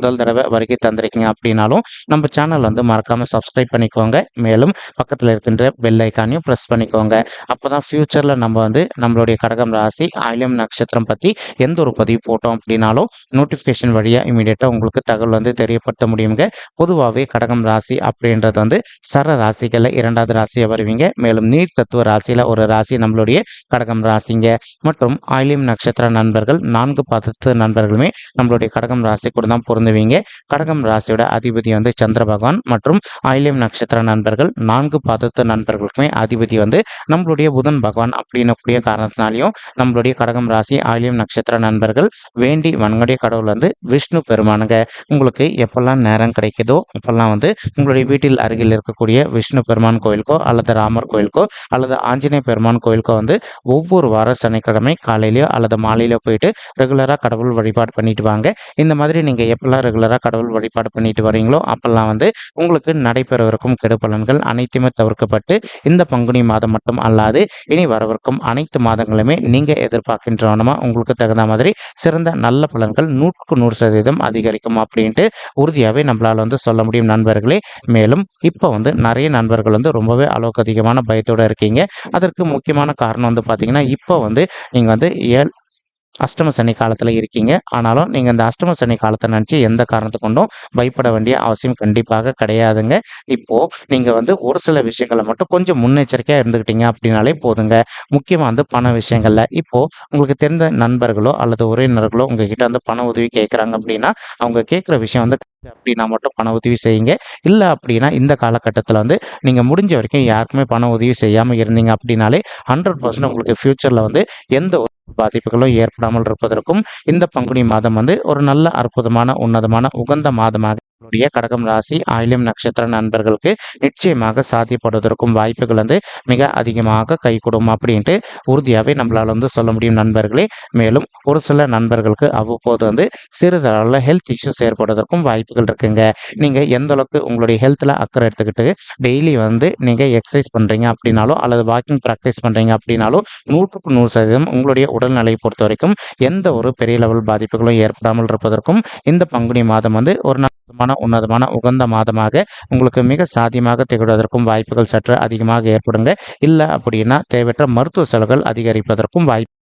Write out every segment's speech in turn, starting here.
முதல் தடவை வருகை தந்திருக்கீங்க அப்படின்னாலும் நம்ம சேனல் வந்து மறக்காமல் சப்ஸ்கிரைப் பண்ணிக்கோங்க. மேலும் பக்கத்தில் இருக்கின்ற பெல் ஐக்கானையும் ப்ரெஸ் பண்ணிக்கோங்க. அப்போ தான் ஃப்யூச்சரில் நம்ம வந்து நம்மளுடைய கடகம் ராசி ஆயிலம் நட்சத்திரம் பற்றி எந்த ஒரு பதிவு போட்டோம் அப்படின்னாலும் நோட்டிஃபிகேஷன் வழியாக இமீடியட்டாக உங்களுக்கு தகவல் வந்து தெரியப்படுத்த முடியுங்க. பொதுவாகவே கடகம் ராசி அப்படின்றது வந்து சர ராசிகளில் இரண்டாவது ராசியாக வருவீங்க. மேலும் நீர் தத்துவ ராசியில் ஒரு ராசி நம்மளுடைய கடகம் ராசிங்க. மற்றும் ஆயிலியம் நட்சத்திர நண்பர்கள் நான்கு பதத்து நண்பர்களுமே நம்மளுடைய கடகம் ராசி கூட தான் பொருந்து பொருந்துவீங்க கடகம் ராசியோட அதிபதி வந்து சந்திர பகவான் மற்றும் ஆயிலியம் நட்சத்திர நண்பர்கள். நான்கு பாதத்து நண்பர்களுக்குமே அதிபதி வந்து நம்மளுடைய புதன் பகவான் அப்படின்னக்கூடிய காரணத்தினாலையும் நம்மளுடைய கடகம் ராசி ஆயிலியம் நட்சத்திர நண்பர்கள் வேண்டி வன்கடைய கடவுள் வந்து விஷ்ணு பெருமானுங்க. உங்களுக்கு எப்பெல்லாம் நேரம் கிடைக்குதோ அப்பெல்லாம் வந்து உங்களுடைய வீட்டில் அருகில் இருக்கக்கூடிய விஷ்ணு பெருமான் கோயிலுக்கோ அல்லது ராமர் கோயிலுக்கோ அல்லது ஆஞ்சநேய பெருமான் கோயிலுக்கோ வந்து ஒவ்வொரு வார சனிக்கிழமை காலையிலயோ அல்லது மாலையிலோ போயிட்டு ரெகுலராக கடவுள் வழிபாடு பண்ணிட்டு வாங்க. இந்த மாதிரி நீங்கள் எப்பெல்லாம் ரெகுலராக கடவுள் வழிபாடு பண்ணிட்டு வரீங்களோ அப்பெல்லாம் வந்து உங்களுக்கு நடைபெறவிருக்கும் கெடுபலன்கள் அனைத்துமே தவிர்க்கப்பட்டு இந்த பங்குனி மாதம் மட்டும் அல்லாது இனி வரவிருக்கும் அனைத்து மாதங்களுமே நீங்கள் எதிர்பார்க்கின்றவனமா உங்களுக்கு தகுந்த மாதிரி சிறந்த நல்ல பலன்கள் நூற்றுக்கு நூறு சதவீதம் அதிகரிக்கும் அப்படின்ட்டு உறுதியாகவே நம்மளால் வந்து சொல்ல முடியும் நண்பர்களே. மேலும் இப்போ வந்து நிறைய நண்பர்கள் வந்து ரொம்பவே அளவுக்கு அதிகமான பயத்தோடு இருக்கீங்க. அதற்கு முக்கியமான காரணம் வந்து பார்த்தீங்கன்னா இப்போ வந்து நீங்கள் வந்து ஏழ் அஷ்டம சனி காலத்தில் இருக்கீங்க. ஆனாலும் நீங்கள் இந்த அஷ்டம சனி காலத்தை நினச்சி எந்த காரணத்தை கொண்டும் பயப்பட வேண்டிய அவசியம் கண்டிப்பாக கிடையாதுங்க. இப்போது நீங்கள் வந்து ஒரு சில விஷயங்களை மட்டும் கொஞ்சம் முன்னெச்சரிக்கையாக இருந்துக்கிட்டீங்க அப்படின்னாலே போதுங்க. முக்கியமாக வந்து பண விஷயங்களில். இப்போது உங்களுக்கு தெரிந்த நண்பர்களோ அல்லது உறவினர்களோ உங்ககிட்ட வந்து பண உதவி கேட்குறாங்க அப்படின்னா அவங்க கேட்குற விஷயம் வந்து அப்படின்னா மட்டும் பண உதவி செய்யுங்க. இல்லை அப்படின்னா இந்த காலகட்டத்தில் வந்து நீங்கள் முடிஞ்ச வரைக்கும் யாருக்குமே பண உதவி செய்யாமல் இருந்தீங்க அப்படின்னாலே ஹண்ட்ரட் பர்சன்ட் உங்களுக்கு ஃப்யூச்சரில் வந்து எந்த பாதிப்புகளோ பாதிப்புகளும் ஏற்படாமல் இருப்பதற்கும் இந்த பங்குனி மாதம் வந்து ஒரு நல்ல அற்புதமான உன்னதமான உகந்த மாதமாக உங்களுடைய கடகம் ராசி ஆயிலம் நட்சத்திர நண்பர்களுக்கு நிச்சயமாக சாத்தியப்படுவதற்கும் வாய்ப்புகள் வந்து மிக அதிகமாக கைகூடும் அப்படின்ட்டு உறுதியாகவே நம்மளால் வந்து சொல்ல முடியும் நண்பர்களே. மேலும் ஒரு சில நண்பர்களுக்கு அவ்வப்போது வந்து சிறிதளவில் ஹெல்த் இஷ்யூஸ் ஏற்படுவதற்கும் வாய்ப்புகள் இருக்குங்க. நீங்கள் எந்த அளவுக்கு உங்களுடைய ஹெல்த்தில் அக்கறை எடுத்துக்கிட்டு டெய்லி வந்து நீங்கள் எக்ஸசைஸ் பண்ணுறீங்க அப்படின்னாலும் அல்லது வாக்கிங் ப்ராக்டிஸ் பண்ணுறீங்க அப்படின்னாலும் நூற்றுக்கு நூறு சதவீதம் உங்களுடைய உடல்நிலையை பொறுத்த வரைக்கும் எந்த ஒரு பெரிய லெவல் பாதிப்புகளும் ஏற்படாமல் இருப்பதற்கும் இந்த பங்குனி மாதம் வந்து ஒரு உன்னதமான உகந்த மாதமாக உங்களுக்கு மிக சாத்தியமாக திகழ்வதற்கும் வாய்ப்புகள் சற்று அதிகமாக ஏற்படுங்க. இல்லை அப்படின்னா தேவையற்ற மருத்துவ செலவுகள் அதிகரிப்பதற்கும் வாய்ப்பு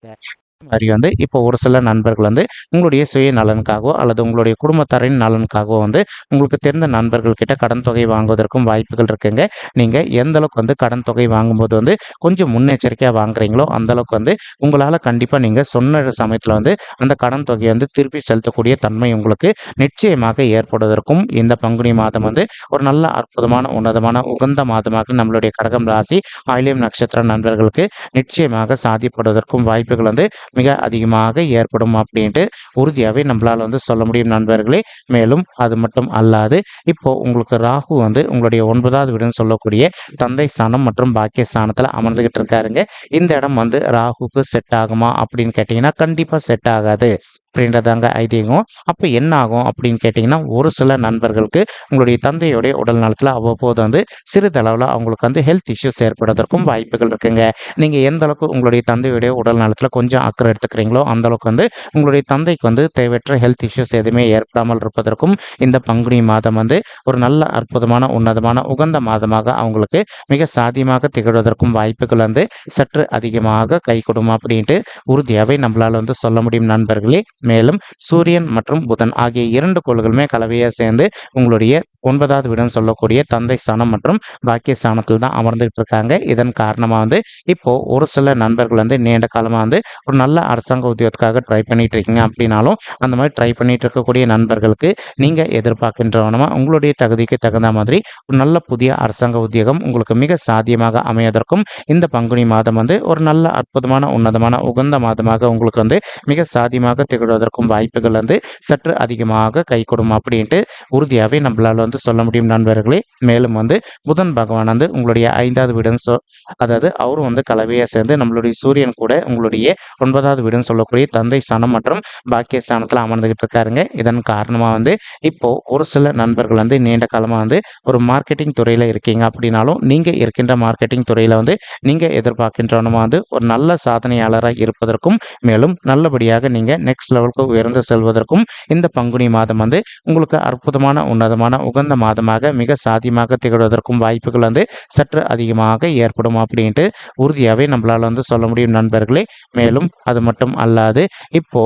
மாதிரி வந்து இப்போ ஒரு சில நண்பர்கள் வந்து உங்களுடைய சுய நலனுக்காகவோ அல்லது உங்களுடைய குடும்பத்தாரின் நலனுக்காகவோ வந்து உங்களுக்கு தெரிந்த நண்பர்கள் கிட்ட கடன் தொகை வாங்குவதற்கும் வாய்ப்புகள் இருக்குங்க. நீங்கள் எந்த அளவுக்கு வந்து கடன் தொகை வாங்கும்போது வந்து கொஞ்சம் முன்னெச்சரிக்கையாக வாங்குறீங்களோ அந்த அளவுக்கு வந்து உங்களால் கண்டிப்பாக நீங்கள் சொன்ன சமயத்தில் வந்து அந்த கடன் தொகையை வந்து திருப்பி செலுத்தக்கூடிய தன்மை உங்களுக்கு நிச்சயமாக ஏற்படுவதற்கும் இந்த பங்குனி மாதம் வந்து ஒரு நல்ல அற்புதமான உன்னதமான உகந்த மாதமாக நம்மளுடைய கடகம் ராசி ஆயிலியம் நட்சத்திர நண்பர்களுக்கு நிச்சயமாக சாதிப்படுவதற்கும் வாய்ப்புகள் வந்து மிக அதிகமாக ஏற்படும் அப்படின்ட்டு உறுதியாகவே நம்மளால் வந்து சொல்ல முடியும் நண்பர்களே. மேலும் அது மட்டும் அல்லாது இப்போ உங்களுக்கு ராகு வந்து உங்களுடைய ஒன்பதாவது வீடுன்னு சொல்லக்கூடிய தந்தை ஸ்தானம் மற்றும் பாக்கிய ஸ்தானத்தில் அமர்ந்துகிட்டு இருக்காருங்க. இந்த இடம் வந்து ராகுக்கு செட் ஆகுமா அப்படின்னு கேட்டிங்கன்னா கண்டிப்பாக செட் ஆகாது. அப்படின்றதாங்க ஐதீகம். அப்போ என்ன ஆகும் அப்படின்னு கேட்டிங்கன்னா ஒரு சில நண்பர்களுக்கு உங்களுடைய தந்தையுடைய உடல் நலத்தில் அவ்வப்போது வந்து சிறிதளவில் அவங்களுக்கு வந்து ஹெல்த் இஷ்யூஸ் ஏற்படுவதற்கும் வாய்ப்புகள் இருக்குங்க. நீங்கள் எந்த அளவுக்கு உங்களுடைய தந்தையுடைய உடல் நலத்தில் கொஞ்சம் அக்கறை எடுத்துக்கிறீங்களோ அந்தளவுக்கு வந்து உங்களுடைய தந்தைக்கு வந்து தேவையற்ற ஹெல்த் இஷ்யூஸ் எதுவுமே ஏற்படாமல் இருப்பதற்கும் இந்த பங்குனி மாதம் வந்து ஒரு நல்ல அற்புதமான உன்னதமான உகந்த மாதமாக அவங்களுக்கு மிக சாதியமாக திகழ்வதற்கும் வாய்ப்புகள் வந்து சற்று அதிகமாக கை கொடுமா அப்படின்ட்டு உறுதியாகவே நம்மளால் வந்து சொல்ல முடியும் நண்பர்களே. மேலும் சூரியன் மற்றும் புதன் ஆகிய இரண்டு கோள்களுமே கலவையாக சேர்ந்து உங்களுடைய ஒன்பதாவது வீடுன்னு சொல்லக்கூடிய தந்தை ஸ்தானம் மற்றும் பாக்கிய ஸ்தானத்தில் தான் அமர்ந்துகிட்டு இருக்காங்க. இதன் காரணமாக வந்து இப்போ ஒரு சில நண்பர்கள் வந்து நீண்ட காலமாக வந்து ஒரு நல்ல அரசாங்க உத்தியோகத்துக்காக ட்ரை பண்ணிட்டு இருக்கீங்க அப்படின்னாலும் அந்த மாதிரி ட்ரை பண்ணிட்டு இருக்கக்கூடிய நண்பர்களுக்கு நீங்கள் எதிர்பார்க்கின்றவனமா உங்களுடைய தகுதிக்கு தகுந்த மாதிரி ஒரு நல்ல புதிய அரசாங்க உத்தியோகம் உங்களுக்கு மிக சாத்தியமாக அமையதற்கும் இந்த பங்குனி மாதம் வந்து ஒரு நல்ல அற்புதமான உன்னதமான உகந்த மாதமாக உங்களுக்கு வந்து மிக சாத்தியமாக திகழ்வதற்கு திகழ்வதற்கும் வாய்ப்புகள் வந்து சற்று அதிகமாக கை கொடும் அப்படின்ட்டு உறுதியாகவே நம்மளால் வந்து சொல்ல முடியும் நண்பர்களே. மேலும் வந்து புதன் பகவான் வந்து உங்களுடைய ஐந்தாவது வீடுன்னு சொ அதாவது அவரும் வந்து கலவையாக சேர்ந்து நம்மளுடைய சூரியன் கூட உங்களுடைய ஒன்பதாவது வீடுன்னு சொல்லக்கூடிய தந்தை ஸ்தானம் மற்றும் பாக்கிய ஸ்தானத்தில் அமர்ந்துகிட்டு இருக்காருங்க. இதன் காரணமாக வந்து இப்போ ஒரு சில நண்பர்கள் வந்து நீண்ட காலமாக வந்து ஒரு மார்க்கெட்டிங் துறையில் இருக்கீங்க அப்படின்னாலும் நீங்கள் இருக்கின்ற மார்க்கெட்டிங் துறையில் வந்து நீங்கள் எதிர்பார்க்கின்றவனமாக வந்து ஒரு நல்ல சாதனையாளராக இருப்பதற்கும் மேலும் நல்லபடியாக நீங்கள் நெக்ஸ்ட் லெவலுக்கு உயர்ந்து செல்வதற்கும் இந்த பங்குனி மாதம் வந்து உங்களுக்கு அற்புதமான உன்னதமான உகந்த மாதமாக மிக சாத்தியமாக திகழ்வதற்கும் வாய்ப்புகள் வந்து சற்று அதிகமாக ஏற்படும் அப்படின்ட்டு உறுதியாகவே நம்மளால் வந்து சொல்ல முடியும் நண்பர்களே. மேலும் அது மட்டும் அல்லாது இப்போ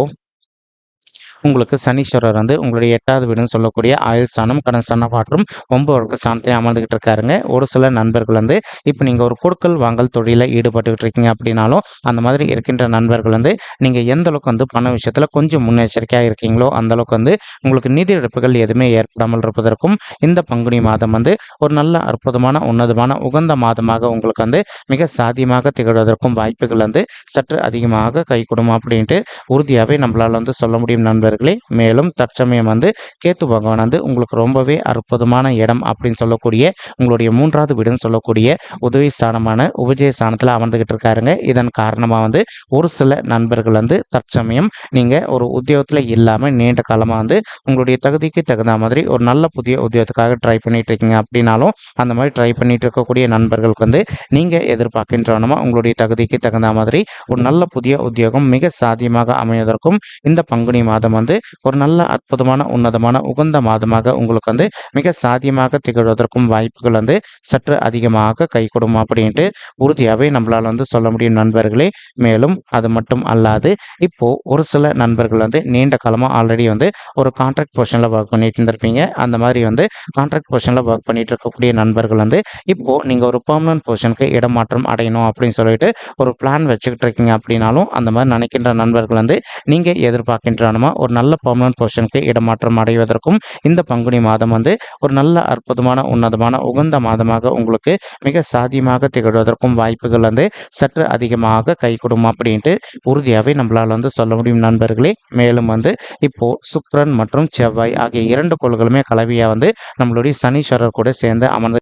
உங்களுக்கு சனீஸ்வரர் வந்து உங்களுடைய எட்டாவது வீடுன்னு சொல்லக்கூடிய ஆயுள் ஸ்தானம் கடன் ஸ்தானம் மற்றும் ஒன்பது ஸ்தானத்தையும் அமர்ந்துகிட்டு இருக்காருங்க. ஒரு சில நண்பர்கள் வந்து இப்போ நீங்கள் ஒரு கொடுக்கல் வாங்கல் தொழிலில் ஈடுபட்டுக்கிட்டு இருக்கீங்க அப்படின்னாலும் அந்த மாதிரி இருக்கின்ற நண்பர்கள் வந்து நீங்கள் எந்த அளவுக்கு வந்து பண விஷயத்தில் கொஞ்சம் முன்னெச்சரிக்கையாக இருக்கீங்களோ அந்த அளவுக்கு வந்து உங்களுக்கு நிதி இழப்புகள் எதுவுமே ஏற்படாமல் இருப்பதற்கும் இந்த பங்குனி மாதம் வந்து ஒரு நல்ல அற்புதமான உன்னதமான உகந்த மாதமாக உங்களுக்கு வந்து மிக சாத்தியமாக திகழ்வதற்கும் வாய்ப்புகள் வந்து சற்று அதிகமாக கைகூடும் அப்படின்ட்டு உறுதியாகவே நம்மளால் வந்து சொல்ல முடியும் நண்பர்களே மேலும் தற்சமயம் வந்து கேத்து பகவான் வந்து உங்களுக்கு ரொம்பவே அற்புதமான இடம் அப்படின்னு சொல்லக்கூடிய உங்களுடைய மூன்றாவது வீடுன்னு சொல்லக்கூடிய உதவி ஸ்தானமான உபஜய ஸ்தானத்தில் அமர்ந்துகிட்டு இருக்காருங்க. இதன் காரணமாக வந்து ஒரு சில நண்பர்கள் வந்து தற்சமயம் நீங்கள் ஒரு உத்தியோகத்தில் இல்லாமல் நீண்ட காலமாக வந்து உங்களுடைய தகுதிக்கு தகுந்த மாதிரி ஒரு நல்ல புதிய உத்தியோகத்துக்காக ட்ரை பண்ணிட்டு இருக்கீங்க அப்படின்னாலும் அந்த மாதிரி ட்ரை பண்ணிட்டு இருக்கக்கூடிய நண்பர்களுக்கு வந்து நீங்கள் எதிர்பார்க்கின்றவனமா உங்களுடைய தகுதிக்கு தகுந்த மாதிரி ஒரு நல்ல புதிய உத்தியோகம் மிக சாத்தியமாக அமைவதற்கும் இந்த பங்குனி மாதம் வந்து ஒரு நல்ல அற்புதமான உன்னதமான உகந்த மாதமாக உங்களுக்கு வந்து மிக சாத்தியமாக திகழ்வதற்கும் வாய்ப்புகள் வந்து சற்று அதிகமாக கை கொடுக்கும் அப்படின்ட்டு உறுதியாகவே நம்மளால் வந்து சொல்ல முடியும் நண்பர்களே. மேலும் அது மட்டும் அல்லாது இப்போ ஒரு சில நண்பர்கள் வந்து நீண்ட காலமாக ஆல்ரெடி வந்து ஒரு கான்ட்ராக்ட் பொசிஷனில் ஒர்க் பண்ணிட்டு இருந்திருப்பீங்க. அந்த மாதிரி வந்து கான்ட்ராக்ட் பொசிஷனில் ஒர்க் பண்ணிட்டு இருக்கக்கூடிய நண்பர்கள் வந்து இப்போ நீங்கள் ஒரு பர்மனன்ட் பொசிஷனுக்கு இடமாற்றம் அடையணும் அப்படின்னு சொல்லிட்டு ஒரு பிளான் வச்சுக்கிட்டு இருக்கீங்க அப்படின்னாலும் அந்த மாதிரி நினைக்கின்ற நண்பர்கள் வந்து நீங்கள் எதிர்பார்க்கின்றனமா ஒரு நல்ல பர்மனன்ட் பொசிஷனுக்கு இடமாற்றம் அடைவதற்கும் இந்த பங்குனி மாதம் வந்து ஒரு நல்ல அற்புதமான உன்னதமான உகந்த மாதமாக உங்களுக்கு மிக சாத்தியமாக திகழ்வதற்கும் வாய்ப்புகள் வந்து சற்று அதிகமாக கை கொடுக்கும் அப்படின்ட்டு உறுதியாகவே நம்மளால் வந்து சொல்ல முடியும் நண்பர்களே. மேலும் வந்து இப்போ சுக்ரன் மற்றும் செவ்வாய் ஆகிய இரண்டு கோள்களுமே கலவையாக வந்து நம்மளுடைய சனீஸ்வரர் கூட சேர்ந்து அமர்ந்து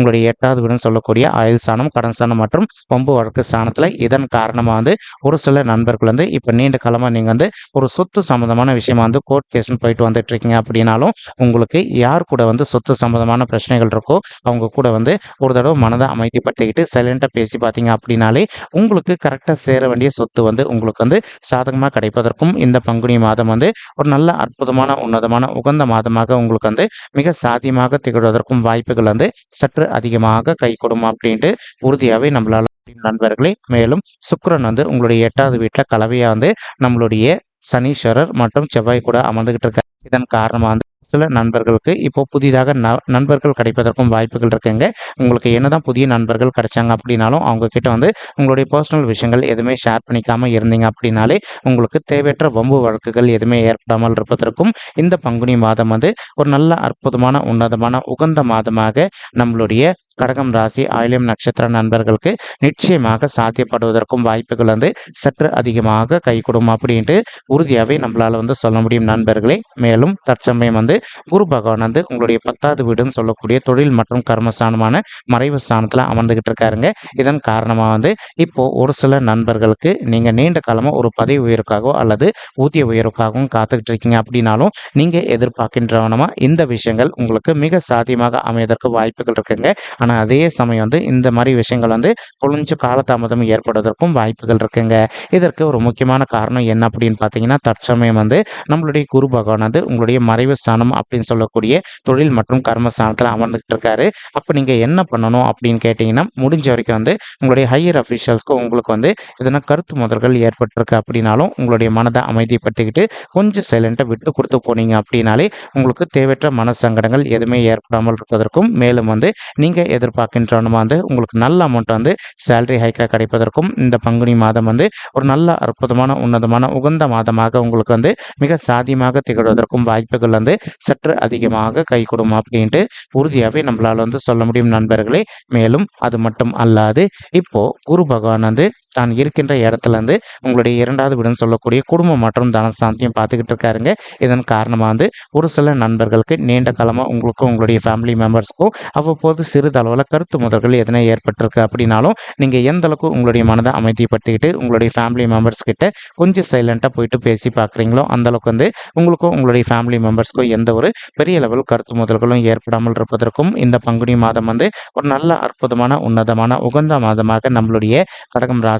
உங்களுடைய எட்டாவது வீடுன்னு சொல்லக்கூடிய ஆயுள் ஸ்தானம் கடன் ஸ்தானம் மற்றும் கொம்பு வழக்கு ஸ்தானத்தில் இதன் காரணமாக வந்து ஒரு சில நண்பர்கள் வந்து இப்போ நீண்ட காலமாக நீங்கள் வந்து ஒரு சொத்து சம்மந்தமான விஷயமா வந்து கோர்ட் கேஸ்னு போயிட்டு வந்துட்டு இருக்கீங்க அப்படின்னாலும் உங்களுக்கு யார் கூட வந்து சொத்து சம்மந்தமான பிரச்சனைகள் இருக்கோ அவங்க கூட வந்து ஒரு தடவை மனதை அமைதிப்படுத்திக்கிட்டு சைலண்டாக பேசி பார்த்தீங்க அப்படின்னாலே உங்களுக்கு கரெக்டாக சேர வேண்டிய சொத்து வந்து உங்களுக்கு வந்து சாதகமாக கிடைப்பதற்கும் இந்த பங்குனி மாதம் வந்து ஒரு நல்ல அற்புதமான உன்னதமான உகந்த மாதமாக உங்களுக்கு வந்து மிக சாத்தியமாக திகழ்வதற்கும் வாய்ப்புகள் வந்து சற்று அதிகமாக கை கொடுமா அப்படின்ட்டு உறுதியாகவே நம்மளால நண்பர்களே. மேலும் சுக்கரன் வந்து உங்களுடைய எட்டாவது வீட்டில் கலவையாக வந்து நம்மளுடைய சனீஸ்வரர் மற்றும் செவ்வாய் கூட அமர்ந்துகிட்டு இருக்காரு. இதன் காரணமாக வந்து சில நண்பர்களுக்கு இப்போ புதிதாக ந நண்பர்கள் கிடைப்பதற்கும் வாய்ப்புகள் இருக்குங்க. உங்களுக்கு என்னதான் புதிய நண்பர்கள் கிடைச்சாங்க அப்படின்னாலும் அவங்க கிட்ட வந்து உங்களுடைய பர்சனல் விஷயங்கள் எதுவுமே ஷேர் பண்ணிக்காமல் இருந்தீங்க அப்படின்னாலே உங்களுக்கு தேவையற்ற வம்பு வழக்குகள் எதுவுமே ஏற்படாமல் இருப்பதற்கும் இந்த பங்குனி மாதம் வந்து ஒரு நல்ல அற்புதமான உன்னதமான உகந்த மாதமாக நம்மளுடைய கடகம் ராசி ஆயிலியம் நட்சத்திர நண்பர்களுக்கு நிச்சயமாக சாத்தியப்படுவதற்கும் வாய்ப்புகள் வந்து சற்று அதிகமாக கைகூடும் அப்படின்ட்டு உறுதியாகவே நம்மளால் வந்து சொல்ல முடியும் நண்பர்களே. மேலும் தற்சமயம் வந்து குரு பகவான் வந்து உங்களுடைய பத்தாவது வீடுன்னு சொல்லக்கூடிய தொழில் மற்றும் கர்மஸ்தானமான மறைவு ஸ்தானத்தில் அமர்ந்துகிட்டு இருக்காருங்க. இதன் காரணமாக வந்து இப்போ ஒரு சில நண்பர்களுக்கு நீங்கள் நீண்ட காலமாக ஒரு பதவி உயர்வுக்காகவோ அல்லது ஊதிய உயர்வுக்காகவும் காத்துக்கிட்டு இருக்கீங்க அப்படின்னாலும் நீங்கள் எதிர்பார்க்கின்றவனமாக இந்த விஷயங்கள் உங்களுக்கு மிக சாத்தியமாக அமையதற்கு வாய்ப்புகள் இருக்குங்க. ஆனால் அதே சமயம் வந்து இந்த மாதிரி விஷயங்கள் வந்து கொஞ்சம் காலதாமதம் ஏற்படுவதற்கும் வாய்ப்புகள் இருக்குங்க. இதற்கு ஒரு முக்கியமான காரணம் என்ன அப்படின்னு பார்த்தீங்கன்னா தற்சமயம் வந்து நம்மளுடைய குரு பகவான் வந்து உங்களுடைய மறைவு ஸ்தானம் அப்படின்னு சொல்லக்கூடிய தொழில் மற்றும் கர்ம ஸ்தானத்தில் அமர்ந்துகிட்டு இருக்காரு. அப்போ நீங்கள் என்ன பண்ணணும் அப்படின்னு கேட்டிங்கன்னா முடிஞ்ச வரைக்கும் வந்து உங்களுடைய ஹையர் அஃபிஷியல்ஸ்க்கு உங்களுக்கு வந்து எதனா கருத்து முதல்கள் ஏற்பட்டிருக்கு அப்படின்னாலும் உங்களுடைய மனதை அமைதிப்படுத்திக்கிட்டு கொஞ்சம் சைலண்ட்டாக விட்டு கொடுத்து போனீங்க அப்படின்னாலே உங்களுக்கு தேவையற்ற மன சங்கடங்கள் எதுவுமே ஏற்படாமல் இருப்பதற்கும் மேலும் வந்து நீங்கள் எதிர்பார்க்கின்றனமா வந்து உங்களுக்கு நல்ல அமௌண்ட் வந்து சேலரி ஹைக்காக கிடைப்பதற்கும் இந்த பங்குனி மாதம் வந்து ஒரு நல்ல அற்புதமான உன்னதமான உகந்த மாதமாக உங்களுக்கு வந்து மிக சாதியமாக திகழ்வதற்கும் வாய்ப்புகள் வந்து சற்று அதிகமாக கைகூடும் அப்படின்ட்டு உறுதியாகவே நம்மளால் வந்து சொல்ல முடியும் நண்பர்களே. மேலும் அது மட்டும் அல்லாது இப்போ குரு பகவான் வந்து தான் இருக்கின்ற இடத்துலேருந்து உங்களுடைய இரண்டாவது வீடுன்னு சொல்லக்கூடிய குடும்பம் மற்றும் தனசாந்தியம் பார்த்துக்கிட்டு இருக்காருங்க. இதன் காரணமாக வந்து ஒரு சில நண்பர்களுக்கு நீண்ட காலமாக உங்களுக்கும் உங்களுடைய ஃபேமிலி மெம்பர்ஸ்க்கும் அவ்வப்போது சிறிதளவில் கருத்து முதல்கள் எதனா ஏற்பட்டிருக்கு அப்படின்னாலும் நீங்கள் எந்த அளவுக்கு உங்களுடைய மனதை அமைதிப்படுத்திக்கிட்டு உங்களுடைய ஃபேமிலி மெம்பர்ஸ் கிட்ட கொஞ்சம் சைலண்ட்டாக போயிட்டு பேசி பார்க்குறீங்களோ அந்தளவுக்கு வந்து உங்களுக்கும் உங்களுடைய ஃபேமிலி மெம்பர்ஸ்க்கும் எந்த ஒரு பெரிய லெவல் கருத்து முதல்களும் ஏற்படாமல் இருப்பதற்கும் இந்த பங்குனி மாதம் வந்து ஒரு நல்ல அற்புதமான உன்னதமான உகந்த மாதமாக நம்மளுடைய கடகம் ராசி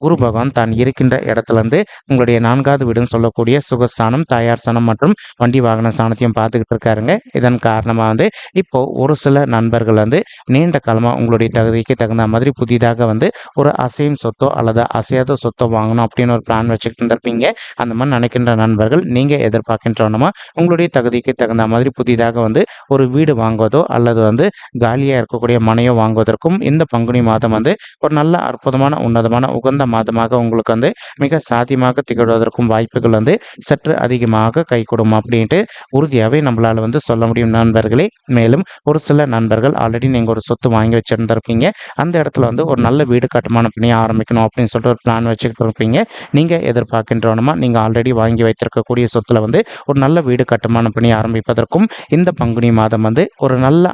குரு பகவான் தான் இருக்கின்ற இடத்துலேருந்து உங்களுடைய நான்காவது வீடுன்னு சொல்லக்கூடிய சுகஸ்தானம் தாயார் ஸ்தானம் மற்றும் வண்டி வாகன ஸ்தானத்தையும் பார்த்துக்கிட்டு இருக்காருங்க. இதன் காரணமாக வந்து இப்போ ஒரு சில நண்பர்கள் வந்து நீண்ட காலமாக உங்களுடைய தகுதிக்கு தகுந்த மாதிரி புதிதாக வந்து ஒரு அசையும் சொத்தோ அல்லது அசையாத சொத்தோ வாங்கணும் அப்படின்னு ஒரு பிளான் வச்சுக்கிட்டு இருந்திருப்பீங்க. அந்த மாதிரி நினைக்கின்ற நண்பர்கள் நீங்கள் எதிர்பார்க்கின்றோன்னா உங்களுடைய தகுதிக்கு தகுந்த மாதிரி புதிதாக வந்து ஒரு வீடு வாங்குவதோ அல்லது வந்து காலியாக இருக்கக்கூடிய மனையோ வாங்குவதற்கும் இந்த பங்குனி மாதம் வந்து ஒரு நல்ல அற்புதமான உன்னதமான உகந்த மாதமாக உங்களுக்கு வந்து மிக சாத்தியமாக திகழ்வதற்கும் வாய்ப்புகள் வந்து சற்று அதிகமாக கை அப்படின்ட்டு உறுதியாகவே நம்மளால் வந்து சொல்ல முடியும் நண்பர்களே. மேலும் ஒரு சில நண்பர்கள் ஆல்ரெடி நீங்கள் ஒரு சொத்து வாங்கி வச்சுருந்துருப்பீங்க. அந்த இடத்துல வந்து ஒரு நல்ல வீடு கட்டுமானம் பண்ணி ஆரம்பிக்கணும் அப்படின்னு சொல்லிட்டு ஒரு பிளான் வச்சுக்கிட்டு இருப்பீங்க. நீங்கள் எதிர்பார்க்கின்றோனமா நீங்கள் ஆல்ரெடி வாங்கி வைத்திருக்கக்கூடிய சொத்தில் வந்து ஒரு நல்ல வீடு கட்டுமானம் பண்ணி ஆரம்பிப்பதற்கும் இந்த பங்குனி மாதம் வந்து ஒரு நல்ல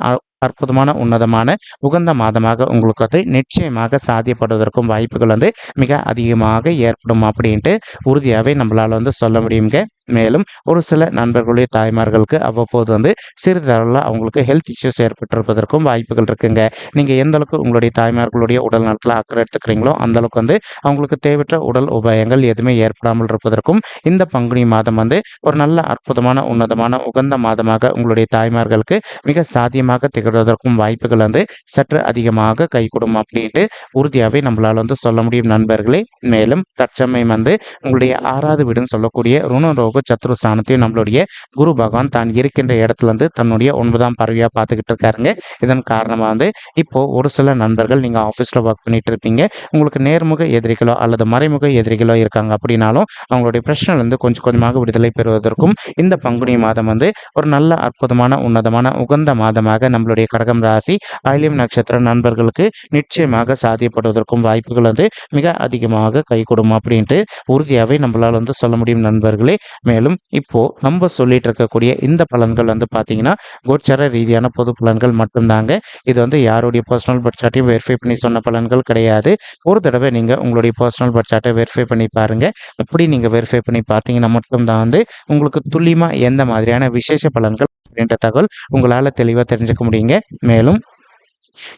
அற்புதமான உன்னதமான உகந்த மாதமாக உங்களுக்கு அது நிச்சயமாக சாத்தியப்படுவதற்கும் வாய்ப்புகள் வந்து மிக அதிகமாக ஏற்படும் அப்படின்ட்டு உறுதியாகவே நம்மளால் வந்து சொல்ல முடியுங்க மேலும் ஒரு சில நண்பர்களுடைய தாய்மார்களுக்கு அவ்வப்போது வந்து சிறிதளவில் அவங்களுக்கு ஹெல்த் இஷ்யூஸ் ஏற்பட்டிருப்பதற்கும் வாய்ப்புகள் இருக்குங்க. நீங்கள் எந்த அளவுக்கு உங்களுடைய தாய்மார்களுடைய உடல் நலத்தில் அக்கறை எடுத்துக்கிறீங்களோ அந்த அளவுக்கு வந்து அவங்களுக்கு தேவையற்ற உடல் உபாயங்கள் எதுவுமே ஏற்படாமல் இருப்பதற்கும் இந்த பங்குனி மாதம் வந்து ஒரு நல்ல அற்புதமான உன்னதமான உகந்த மாதமாக உங்களுடைய தாய்மார்களுக்கு மிக சாத்தியமாக திகழ்வதற்கும் வாய்ப்புகள் வந்து சற்று அதிகமாக கைகூடும் அப்படின்ட்டு உறுதியாகவே நம்மளால் வந்து சொல்ல முடியும் நண்பர்களே. மேலும் தற்சமயம் வந்து உங்களுடைய ஆறாவது வீடுன்னு சொல்லக்கூடிய ருணரோக யோக சத்ரு ஸ்தானத்தையும் நம்மளுடைய குரு பகவான் தான் இருக்கின்ற இடத்துல இருந்து தன்னுடைய ஒன்பதாம் பறவையாக பார்த்துக்கிட்டு இருக்காருங்க. இதன் காரணமாக வந்து இப்போ ஒரு சில நண்பர்கள் நீங்கள் ஆஃபீஸில் ஒர்க் பண்ணிட்டு இருப்பீங்க. உங்களுக்கு நேர்முக எதிரிகளோ அல்லது மறைமுக எதிரிகளோ இருக்காங்க அப்படின்னாலும் அவங்களுடைய பிரச்சனைலேருந்து கொஞ்சம் கொஞ்சமாக விடுதலை பெறுவதற்கும் இந்த பங்குனி மாதம் வந்து ஒரு நல்ல அற்புதமான உன்னதமான உகந்த மாதமாக நம்மளுடைய கடகம் ராசி ஆயிலியம் நட்சத்திர நண்பர்களுக்கு நிச்சயமாக சாதியப்படுவதற்கும் வாய்ப்புகள் வந்து மிக அதிகமாக கை கொடுக்கும் அப்படின்ட்டு உறுதியாகவே நம்மளால் வந்து சொல்ல முடியும் நண்பர்களே. மேலும் இப்போ நம்ம சொல்லிட்டு இருக்கக்கூடிய இந்த பலன்கள் வந்து பார்த்தீங்கன்னா கோச்சார ரீதியான பொது பலன்கள் மட்டும்தாங்க. இது வந்து யாருடைய பர்சனல் பட்ஜெட்டையும் வெரிஃபை பண்ணி சொன்ன பலன்கள் கிடையாது. ஒரு தடவை நீங்கள் உங்களுடைய பர்சனல் பட்ஜெட்டை வெரிஃபை பண்ணி பாருங்க. அப்படி நீங்கள் வெரிஃபை பண்ணி பார்த்தீங்கன்னா மட்டும்தான் வந்து உங்களுக்கு துல்லியமாக எந்த மாதிரியான விசேஷ பலன்கள் அப்படின்ற தகவல் உங்களால் தெளிவாக தெரிஞ்சுக்க முடியுங்க. மேலும்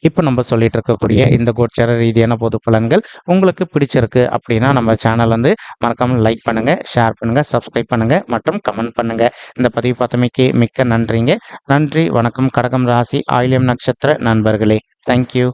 இப்போ நம்ம சொல்லிட்டு இருக்கக்கூடிய இந்த கோச்சார ரீதியான பொது பலன்கள் உங்களுக்கு பிடிச்சிருக்கு அப்படின்னா நம்ம சேனல் வந்து மறக்காமல் லைக் பண்ணுங்க ஷேர் பண்ணுங்க சப்ஸ்கிரைப் பண்ணுங்க மற்றும் கமெண்ட் பண்ணுங்க. இந்த பதிவு பார்த்தமைக்கு மிக்க நன்றிங்க. நன்றி வணக்கம் கடகம் ராசி ஆயிலியம் நட்சத்திர நண்பர்களே. தேங்க்யூ